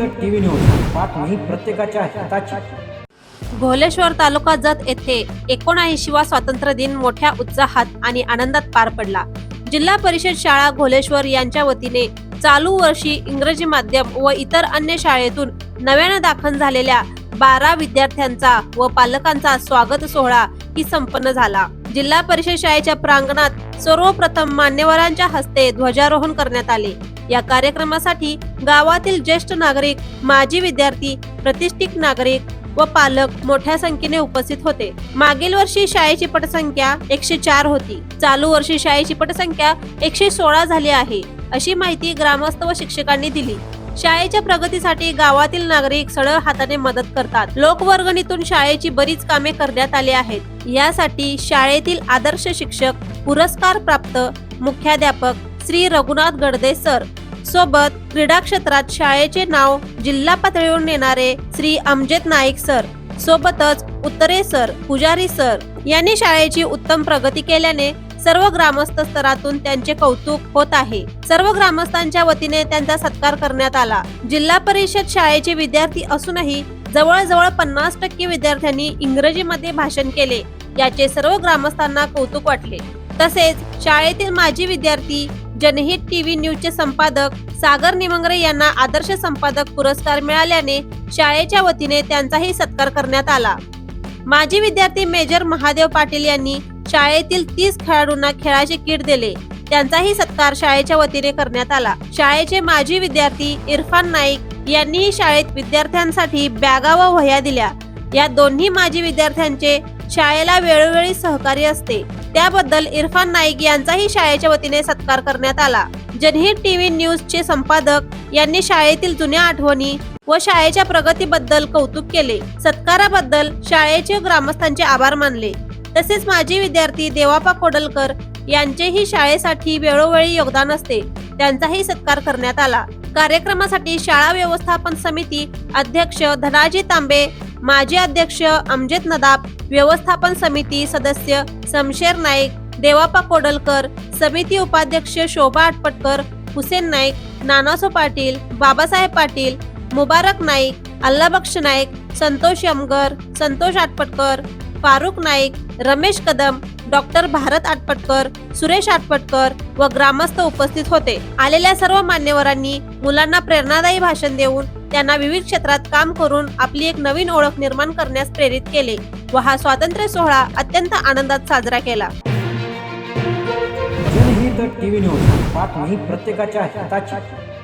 जनहित TV news बातमी प्रत्येकाच्या हिताची. घोलेश्वर तालुका जत येथे एकोणऐंशीवा स्वातंत्र्य दिन मोठ्या उत्साहात आणि आनंदात पार पडला. जिल्हा परिषद शाळा घोलेश्वर यांच्या वतीने चालू वर्षी इंग्रजी माध्यम व इतर अन्य शाळेतून नव्यानं दाखल झालेल्या बारा विद्यार्थ्यांचा व पालकांचा स्वागत सोहळा ही संपन्न झाला. जिल्हा परिषद शाळेच्या प्रांगणात सर्वप्रथम मान्यवरांच्या हस्ते ध्वजारोहण करण्यात आले. या कार्यक्रमासाठी गावातील ज्येष्ठ नागरिक माजी विद्यार्थी प्रतिष्ठित नागरिक व पालक मोठ्या संख्येने उपस्थित होते. मागील वर्षी शाळेची पटसंख्या एकशे चार होती. चालू वर्षी शाळेची पटसंख्या एकशे सोळा झाली आहे अशी माहिती ग्रामस्थ व शिक्षकांनी दिली. शाळेच्या प्रगतीसाठी गावातील नागरिक सळ हाताने मदत करतात. लोकवर्गणीतून शाळेची बरीच कामे करण्यात आली आहेत. यासाठी शाळेतील आदर्श शिक्षक पुरस्कार प्राप्त मुख्याध्यापक श्री रघुनाथ गडदे सर सोबत क्रीडा क्षेत्रात शाळेचे नाव जिल्हा पातळीवर नेणारे श्री अमजेत नाईक सर सोबतच उत्तरे सर पुजारी सर यांनी शाळेची उत्तम प्रगती केल्याने सर्व ग्रामस्थ स्तरातून त्यांचे कौतुक होत आहे. सर्व ग्रामस्थांच्या वतीने त्यांचा सत्कार करण्यात आला. जिल्हा परिषद शाळेचे विद्यार्थी असूनही जवळजवळ पन्नास टक्के विद्यार्थ्यांनी इंग्रजीमध्ये भाषण केले याचे सर्व ग्रामस्थांना कौतुक वाटले. तसेच शाळेतील माजी विद्यार्थी जनहित टीव्ही न्यूजचे संपादक सागर निमंगरे यांना आदर्श संपादक पुरस्कार मिळाल्याने शाळेच्या वतीने त्यांचाही सत्कार करण्यात आला. माजी विद्यार्थी मेजर महादेव पाटील यांनी शाळेतील तीस खेळाडूंना खेळाचे किट दिले. त्यांचाही सत्कार शाळेच्या वतीने करण्यात आला. शाळेचे माजी विद्यार्थी इरफान नाईक यांनीही शाळेत विद्यार्थ्यांसाठी बॅगा व वह्या दिल्या. या दोन्ही माजी विद्यार्थ्यांचे शाळेला वेळोवेळी सहकार्य असते. त्याबद्दल इरफान नाईक यांचाही शाळेच्या वतीने सत्कार करण्यात आला. जनहित टीव्ही न्यूज चे संपादक यांनी शाळेतील जुन्या आठवणी व शाळेच्या प्रगतीबद्दल कौतुक केले. सत्काराबद्दल शाळेचे ग्रामस्थांचे आभार मानले. तसेच माजी विद्यार्थी देवापा कोडलकर यांचेही शाळेसाठी वेळोवेळी योगदान असते. त्यांचाही सत्कार करण्यात आला. कार्यक्रमासाठी शाळा व्यवस्थापन समिती अध्यक्ष धनाजी तांबे माजी अध्यक्ष अमजेद नदाब व्यवस्थापन समिती सदस्य समशेर नाईक देवापा कोडलकर समिती उपाध्यक्ष शोभा आटपटकर हुसेन नाईक नानासो पाटील बाबासाहेब पाटील मुबारक नाईक अल्लाबक्ष नाईक संतोष यमगर संतोष आटपटकर फारुख नाईक रमेश कदम डॉक्टर भारत आटपटकर सुरेश आटपटकर व ग्रामस्थ उपस्थित होते. आलेल्या सर्व मान्यवरांनी मुलांना प्रेरणादायी भाषण देऊन त्यांना विविध क्षेत्रात काम करून आपली एक नवीन ओळख निर्माण करण्यास प्रेरित केले व हा स्वातंत्र्य सोहळा अत्यंत आनंदात साजरा केला. जनहित टीव्ही न्यूज बातमी प्रत्येकाच्या हिताची.